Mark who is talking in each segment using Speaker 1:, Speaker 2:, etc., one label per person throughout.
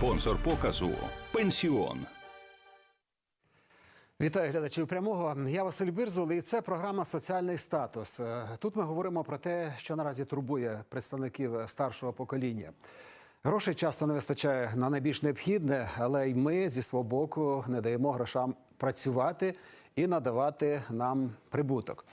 Speaker 1: Спонсор показу Пенсіон.
Speaker 2: Вітаю глядачів прямого. Я Василь Бірзул, і це програма Соціальний статус. Е, Тут ми говоримо про те, що наразі турбує представників старшого покоління. Грошей часто не вистачає на найбільш необхідне, але й ми зі свого боку не даємо грошам працювати і надавати нам прибуток.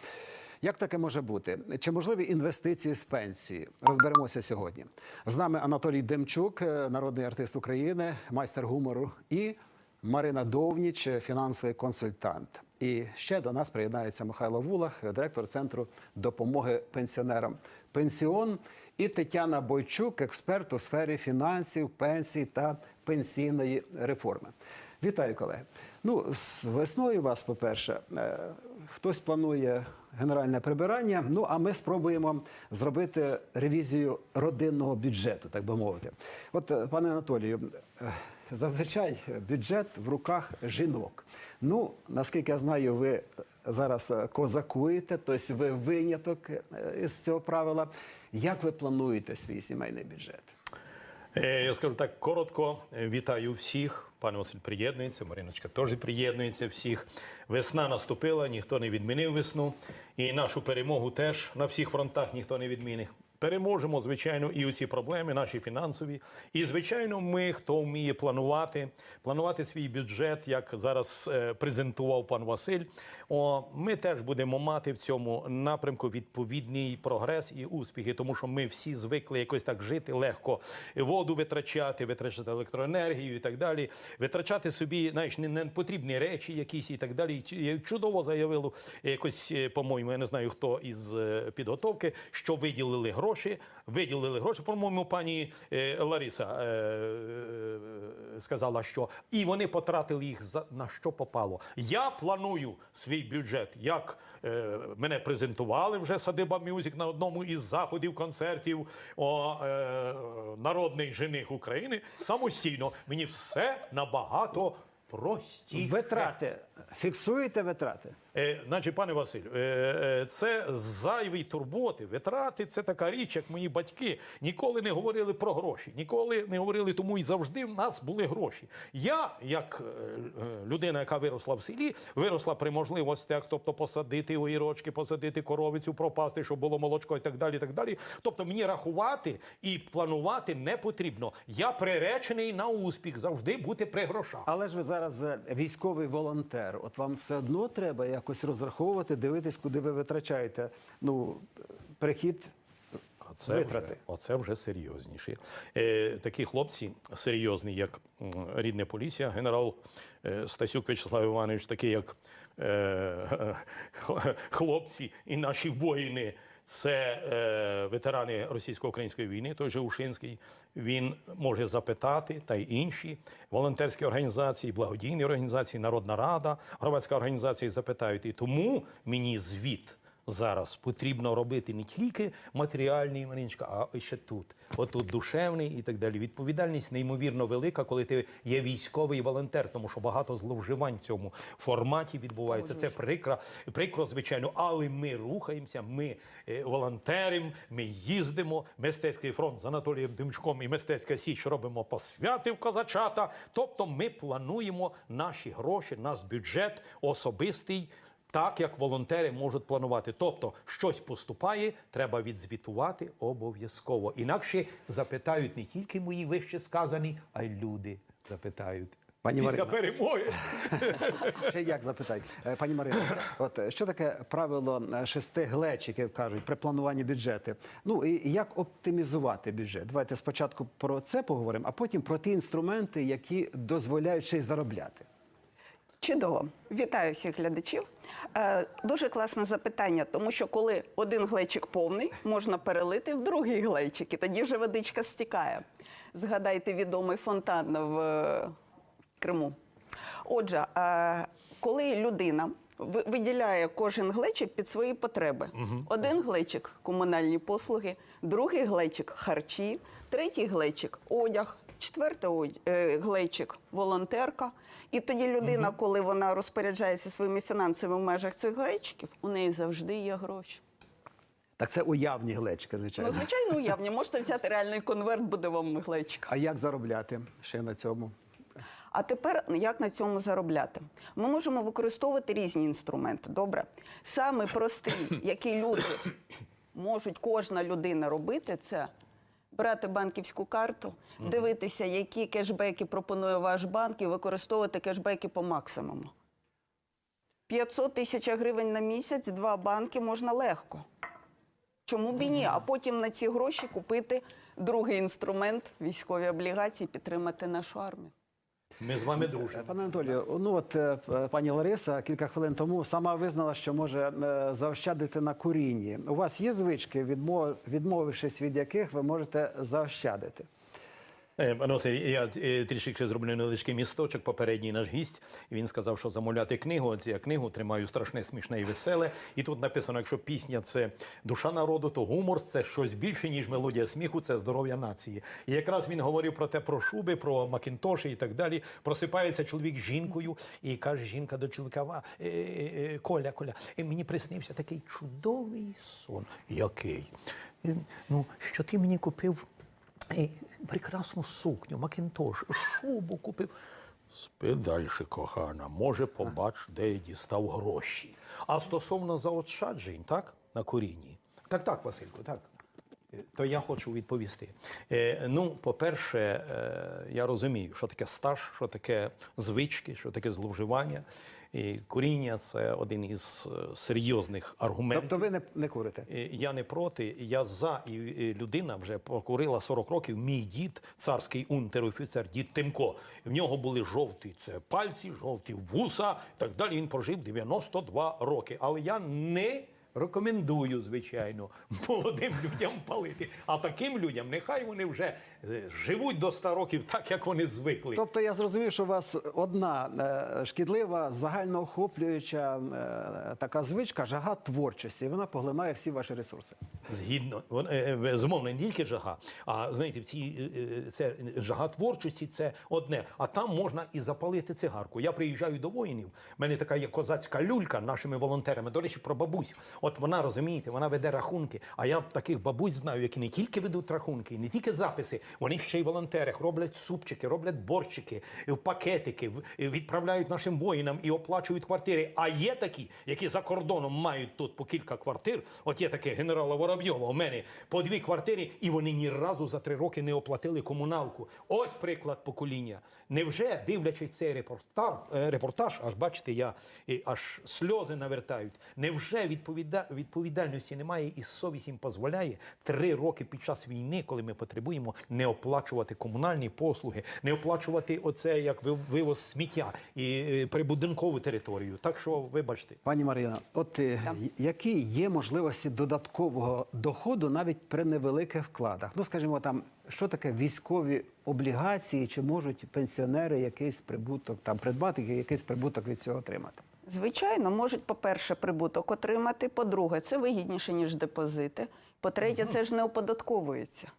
Speaker 2: Як таке може бути? Чи можливі інвестиції з пенсії? Розберемося сьогодні. З нами Анатолій Демчук, е, народний артист України, майстер гумору, і Марина Довніч, фінансовий консультант. І ще до нас приєднається Михайло Вулах, директор центру допомоги пенсіонерам. Пенсіон і Тетяна Бойчук, експерт у сфері фінансів, пенсій та пенсійної реформи. Вітаю, колеги. Ну, з весною вас, по-перше, е, хтось планує генеральне прибирання. Ну а ми спробуємо зробити ревізію родинного бюджету, так би мовити. От, е, пане Анатолію, е, зазвичай бюджет в руках жінок. Ну, наскільки я знаю, ви зараз е, козакуєте, тобто ви виняток із цього правила. Як ви плануєте свій сімейний бюджет?
Speaker 3: Я скажу так коротко. Вітаю всіх. Пане Василь приєднується, Мариночка теж приєднується всіх. Весна наступила, ніхто не відмінив весну. І нашу перемогу теж на всіх фронтах ніхто не відмінив. Переможемо, звичайно, і усі проблеми, наші фінансові. І, звичайно, ми, хто вміє планувати, планувати свій бюджет, як зараз е, презентував пан Василь. О, ми теж будемо мати в цьому напрямку відповідний прогрес і успіхи, тому що ми всі звикли якось так жити легко, воду витрачати, витрачати електроенергію і так далі, витрачати собі знаєш, не, потрібні речі, якісь і так далі. Чудово заявило якось, е, по-моєму, я не знаю хто із е, підготовки, що виділили гроші, виділили гроші. По-моєму, пані е, Лариса е, е, сказала, що і вони потратили їх на що попало. Я планую свій бюджет, як мене презентували вже садиба Мюзик на одному із заходів концертів о, народний жених України. Самостійно мені все набагато простіше.
Speaker 2: Витрати. Фіксуєте витрати?
Speaker 3: Е, значить, пане Василь, е, е, це зайві турботи, витрати це така річ, як мої батьки ніколи не говорили про гроші, ніколи не говорили, тому і завжди в нас були гроші. Я, як е, е, людина, яка виросла в селі, виросла при можливостях, тобто посадити огірочки, посадити коровицю, пропасти, щоб було молочко і так далі. так далі. Тобто мені рахувати і планувати не потрібно. Я приречений на успіх, завжди бути при грошах.
Speaker 2: Але ж ви зараз військовий волонтер. От вам все одно треба якось розраховувати, дивитись, куди ви витрачаєте. Ну, прихід
Speaker 3: Оце
Speaker 2: Витрати.
Speaker 3: Вже, оце вже серйозніше. Е, такі хлопці серйозні, як рідне Полісся, генерал е, Стасюк В'ячеслав Іванович, такі як е, хлопці і наші воїни. Це е, ветерани російсько-української війни, той же Ушинський. Він може запитати, та й інші волонтерські організації, благодійні організації, Народна Рада, громадська організація запитають. І тому мені звіт зараз потрібно робити не тільки матеріальний Мариночка, а ще тут. Отут душевний і так далі. Відповідальність неймовірно велика, коли ти є військовий волонтер, тому що багато зловживань в цьому форматі відбувається. Це прикро, прикро, звичайно, але ми рухаємося, ми е, волонтеримо, ми їздимо. Мистецький фронт з Анатолієм Демчком і мистецька січ робимо посвяти в козачата. Тобто ми плануємо наші гроші, наш бюджет особистий. Так як волонтери можуть планувати. Тобто, щось поступає, треба відзвітувати обов'язково. Інакше запитають не тільки мої вище сказані, а й люди запитають.
Speaker 2: Пані
Speaker 3: Після перемоги.
Speaker 2: ще як запитати. Е, Пані Марино, от що таке правило е, шести глечиків кажуть при плануванні бюджету? Ну і як оптимізувати бюджет? Давайте спочатку про це поговоримо, а потім про ті інструменти, які дозволяють ще й заробляти.
Speaker 4: Чудово, вітаю всіх глядачів. Е, дуже класне запитання, тому що коли один глечик повний, можна перелити в другий глечик, і тоді вже водичка стікає. Згадайте відомий фонтан в е, Криму. Отже, е, коли людина виділяє кожен глечик під свої потреби, один глечик комунальні послуги, другий глечик харчі, третій глечик одяг. Четвертий одь- е, глечик волонтерка. І тоді людина, коли вона розпоряджається своїми фінансами в межах цих глечиків, у неї завжди є гроші.
Speaker 2: Так це уявні глечики, звичайно.
Speaker 4: Ну, звичайно, уявні. Можете взяти реальний конверт, буде вам глечик.
Speaker 2: А як заробляти ще на цьому?
Speaker 4: А тепер як на цьому заробляти? Ми можемо використовувати різні інструменти. Добре, саме простий, який люди можуть кожна людина робити, це брати банківську карту, дивитися, які кешбеки пропонує ваш банк, і використовувати кешбеки по максимуму. 500 тисяч гривень на місяць, два банки можна легко. Чому б і ні? А потім на ці гроші купити другий інструмент військові облігації, підтримати нашу армію.
Speaker 3: Ми з вами дружимо.
Speaker 2: Пане Анатолію, ну от е, пані Лариса кілька хвилин тому сама визнала, що може е, заощадити на курінні. У вас є звички, відмов- відмовившись від яких ви можете заощадити?
Speaker 3: Е, Пане я е, трішки зроблю невеличкий місточок. Попередній наш гість. Він сказав, що замовляти книгу. От я книгу тримаю страшне, смішне і веселе. І тут написано: якщо пісня це душа народу, то гумор це щось більше, ніж мелодія сміху, це здоров'я нації. І якраз він говорив про те, про шуби, про макінтоші і так далі. Просипається чоловік з жінкою і каже жінка до чоловіка: «Ва, е, Коля, Коля, е, мені приснився такий чудовий сон. Який? «Е, Ну, що ти мені купив Ей, прекрасну сукню, макінтош, шубу купив. Спи далі, кохана. Може, побач, де я дістав гроші. А стосовно заощаджень, так, на корінні. Так, так, Василько, так. Е, То я хочу відповісти. Е, ну, по-перше, е, я розумію, що таке стаж, що таке звички, що таке зловживання. І коріння це один із серйозних аргументів.
Speaker 2: Тобто ви не, не курите?
Speaker 3: Я не проти, я за і людина вже покурила 40 років. Мій дід, царський унтер-офіцер, дід Тимко. В нього були жовті це пальці, жовті вуса. і Так далі. Він прожив 92 роки. Але я не рекомендую, звичайно, молодим людям палити. А таким людям нехай вони вже е, живуть до 100 років так, як вони звикли.
Speaker 2: Тобто я зрозумів, що у вас одна е, шкідлива, загальноохоплююча е, така звичка, жага творчості. І вона поглинає всі ваші ресурси.
Speaker 3: Згідно, е, е, безумовно, не тільки жага, а знаєте, в цій це жага творчості це одне. А там можна і запалити цигарку. Я приїжджаю до воїнів. в мене така є козацька люлька нашими волонтерами. До речі, про бабусь. От вона розумієте, вона веде рахунки. А я таких бабусь знаю, які не тільки ведуть рахунки, не тільки записи, вони ще й волонтери, роблять супчики, роблять борщики, пакетики, відправляють нашим воїнам і оплачують квартири. А є такі, які за кордоном мають тут по кілька квартир. От є таке генерала Воробйова. У мене по дві квартири, і вони ні разу за три роки не оплатили комуналку. Ось приклад покоління. Невже дивлячись цей репортаж, е, репортаж, аж бачите, я аж сльози навертають. Невже відповіда, відповідальності немає і совість їм дозволяє три роки під час війни, коли ми потребуємо не оплачувати комунальні послуги, не оплачувати оце як ви- вивоз сміття і е, прибудинкову територію. Так що, вибачте.
Speaker 2: Пані Марина, от е, які є можливості додаткового доходу навіть при невеликих вкладах? Ну, скажімо, там що таке військові облігації, чи можуть пенсіонери якийсь прибуток там придбати, якийсь прибуток від цього отримати?
Speaker 4: Звичайно, можуть, по-перше, прибуток отримати. По-друге, це вигідніше, ніж депозити. По-третє, це ж не оподатковується.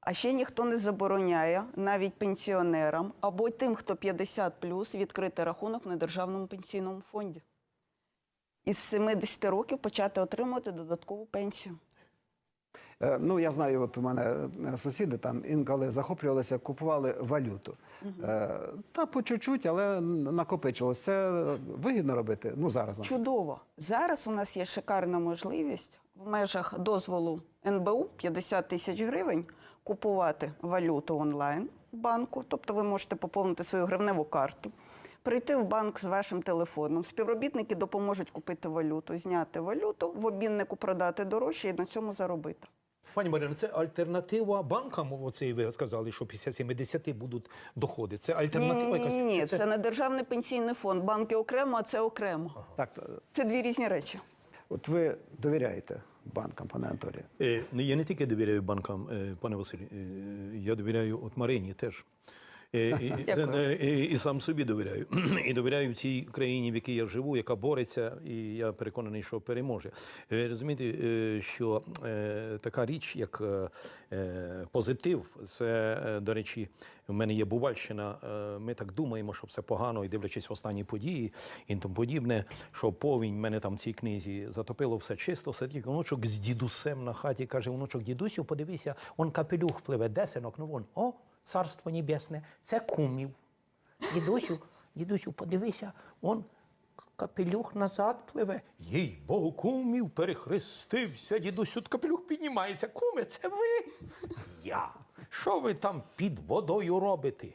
Speaker 4: А ще ніхто не забороняє навіть пенсіонерам або тим, хто 50 відкрити рахунок на державному пенсійному фонді. Із 70 років почати отримувати додаткову пенсію.
Speaker 2: Е, Ну, я знаю, от у мене е, сусіди там інколи захоплювалися, купували валюту. Е, Та по чуть-чуть, але накопичувалося. Це вигідно робити. Ну, зараз.
Speaker 4: Чудово. Зараз у нас є шикарна можливість в межах дозволу НБУ 50 тисяч гривень купувати валюту онлайн в банку. Тобто ви можете поповнити свою гривневу карту, прийти в банк з вашим телефоном. Співробітники допоможуть купити валюту, зняти валюту, в обміннику продати дорожче і на цьому заробити.
Speaker 3: Пані Марино, це альтернатива банкам. Оце ви сказали, що після 70 будуть доходи. Це альтернатива.
Speaker 4: ні,
Speaker 3: якась?
Speaker 4: ні, ні,
Speaker 3: Чи
Speaker 4: це не державний пенсійний фонд. Банки окремо, а це окремо.
Speaker 2: Так, це-
Speaker 4: Це дві різні речі.
Speaker 2: от ви довіряєте банкам, пане Анатолію?
Speaker 3: Е, ну, Я не тільки довіряю банкам, е, пане Василю, е, я довіряю от Марині теж. І, і,
Speaker 4: Дякую.
Speaker 3: і, сам собі довіряю. І довіряю цій країні, в якій я живу, яка бореться, і я переконаний, що переможе. Розумієте, е, що е, така річ, як е, е, позитив, це, е, до речі, в мене є Бувальщина. е, Ми так думаємо, що все погано, і дивлячись в останні події і тому подібне, що повінь мене там в цій книзі затопило все чисто, сидів внучок з дідусем на хаті, каже, внучок, дідусю, подивися, он капелюх пливе, де синок? Ну вон, о, царство небесне, це кумів. Дідусю, дідусю, подивися, он капелюх назад пливе. Їй Богу, кумів перехрестився. Дідусю, от капелюх піднімається. Куме, це ви? Я. Що ви там під водою робите?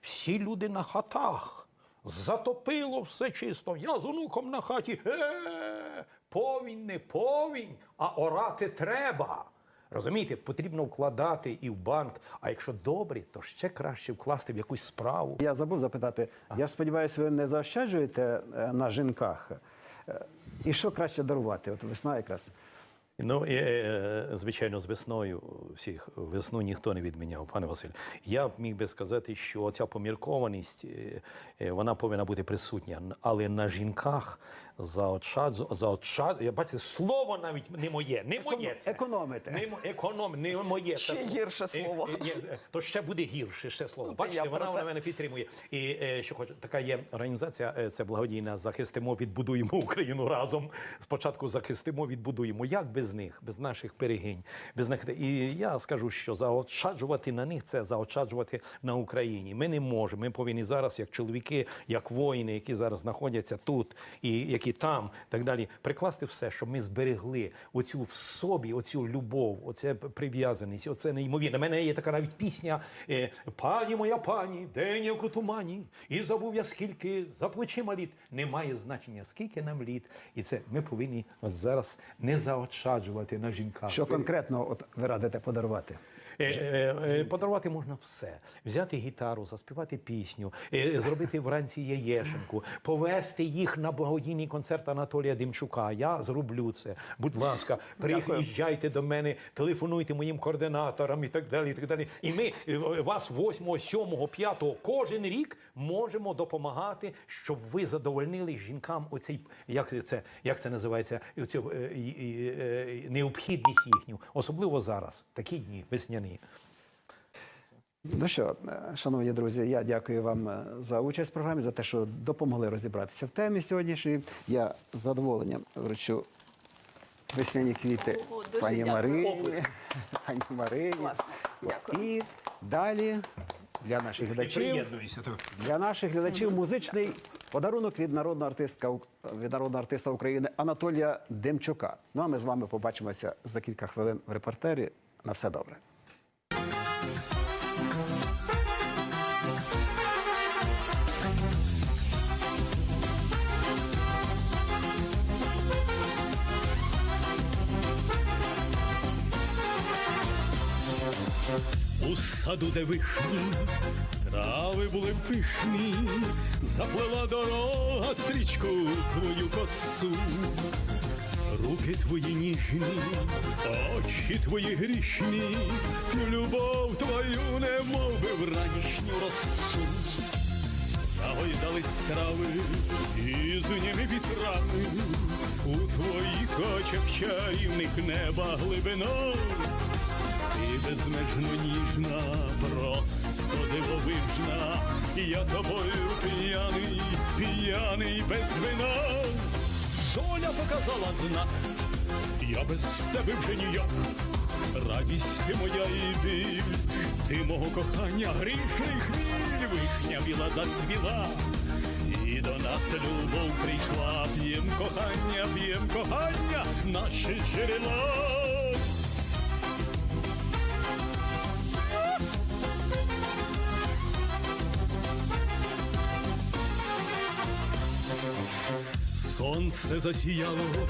Speaker 3: Всі люди на хатах. Затопило все чисто. Я з онуком на хаті. Е, повінь, не повінь, а орати треба. Розумієте, потрібно вкладати і в банк. А якщо добрі, то ще краще вкласти в якусь справу.
Speaker 2: Я забув запитати. Я ж сподіваюся, ви не заощаджуєте е, на жінках. Е, І що краще дарувати? От весна якраз.
Speaker 3: Ну, і, е, звичайно, з весною всіх весну ніхто не відміняв, пане Василь. Я міг би сказати, що ця поміркованість е, е, вона повинна бути присутня, але на жінках заощаджу, заощад... я бачите, слово навіть не моє, не моє це.
Speaker 2: економите.
Speaker 3: Не, економ, не моє.
Speaker 4: Ще
Speaker 3: це
Speaker 4: гірше слово.
Speaker 3: Е, е, е, То ще буде гірше ще слово. Бачите,
Speaker 4: про
Speaker 3: вона, вона мене підтримує. І е, що хочу, така є організація, е, це благодійна захистимо, відбудуємо Україну разом. Спочатку захистимо, відбудуємо. Як без них, без наших перегинь, без них. І я скажу, що заощаджувати на них це заощаджувати на Україні. Ми не можемо. Ми повинні зараз, як чоловіки, як воїни, які зараз знаходяться тут і які там, так далі, прикласти все, щоб ми зберегли оцю в собі, оцю любов, оце прив'язаність, оце неймовірне. У мене є така навіть пісня е, Пані моя пані, день як у тумані, і забув я скільки за плечима літ. Немає значення, скільки нам літ. І це ми повинні зараз не заощаджувати на жінках.
Speaker 2: Що конкретно от ви радите подарувати?
Speaker 3: Е, е, е, Подарувати можна все. Взяти гітару, заспівати пісню, зробити вранці яєшенку, повести їх на благодійний концерт Анатолія Демчука. Я зроблю це. Будь ласка, приїжджайте до мене, телефонуйте моїм координаторам і так далі. І так далі. І ми вас 8, 7, 5 кожен рік можемо допомагати, щоб ви задовольнили жінкам оцей, як це, як це називається, оцю, необхідність їхню, особливо зараз, такі дні весняні.
Speaker 2: Ну що, шановні друзі, я дякую вам е, за участь в програмі, за те, що допомогли розібратися в темі сьогоднішньої. Я з задоволенням вручу весняні квіти
Speaker 4: О, дуже
Speaker 2: пані
Speaker 4: дякую.
Speaker 2: Марині. Пані Марині.
Speaker 4: Класно. Дякую.
Speaker 2: І далі для наших глядачів.
Speaker 3: Приєднуюся.
Speaker 2: Для наших глядачів музичний подарунок від народного артистка від народного артиста України Анатолія Демчука. Ну а ми з вами побачимося за кілька хвилин в репортері. На все добре.
Speaker 5: У саду, де вишні, трави були пишні, заплела дорога стрічку твою косу. Руки твої ніжні, очі твої грішні, любов твою, немов би вранішню росу. Загойдались трави і з ними вітрами, у твоїх очах чарівних неба глибиною. Ти безмежно ніжна, просто дивовижна, я тобою п'яний, п'яний без вина. Доля показала знак, я без тебе вже ніяк. Радість моя і біль, ти мого кохання, грішний хвіль, вишня біла зацвіла. І до нас любов прийшла, п'єм кохання, п'єм кохання, наше джерело. Сонце засіяло,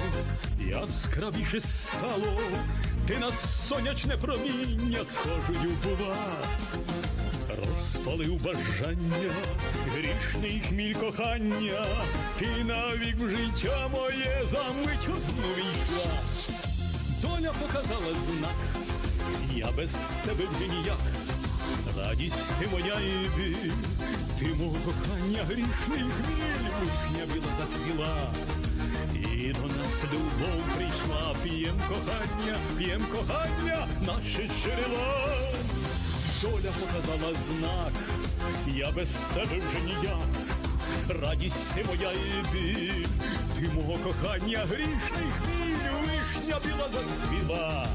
Speaker 5: яскравіше стало, ти на сонячне проміння схожою була, розпалив бажання, грішний хміль кохання, ти навік в життя моє за мить одну війшла. Доля показала знак, я без тебе ніяк.
Speaker 3: Радість ти моя і біль, ти мого кохання грішний хміль, вишня біла зацвіла. І до нас любов прийшла, п'єм кохання, п'єм кохання, наше джерело. Доля показала знак, я без тебе вже ніяк. Радість ти моя і біль, ти мого кохання грішний хміль, вишня біла зацвіла.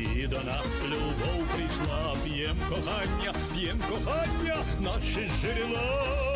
Speaker 3: І до нас любов прийшла, п'єм кохання, п'єм кохання, наші джерело.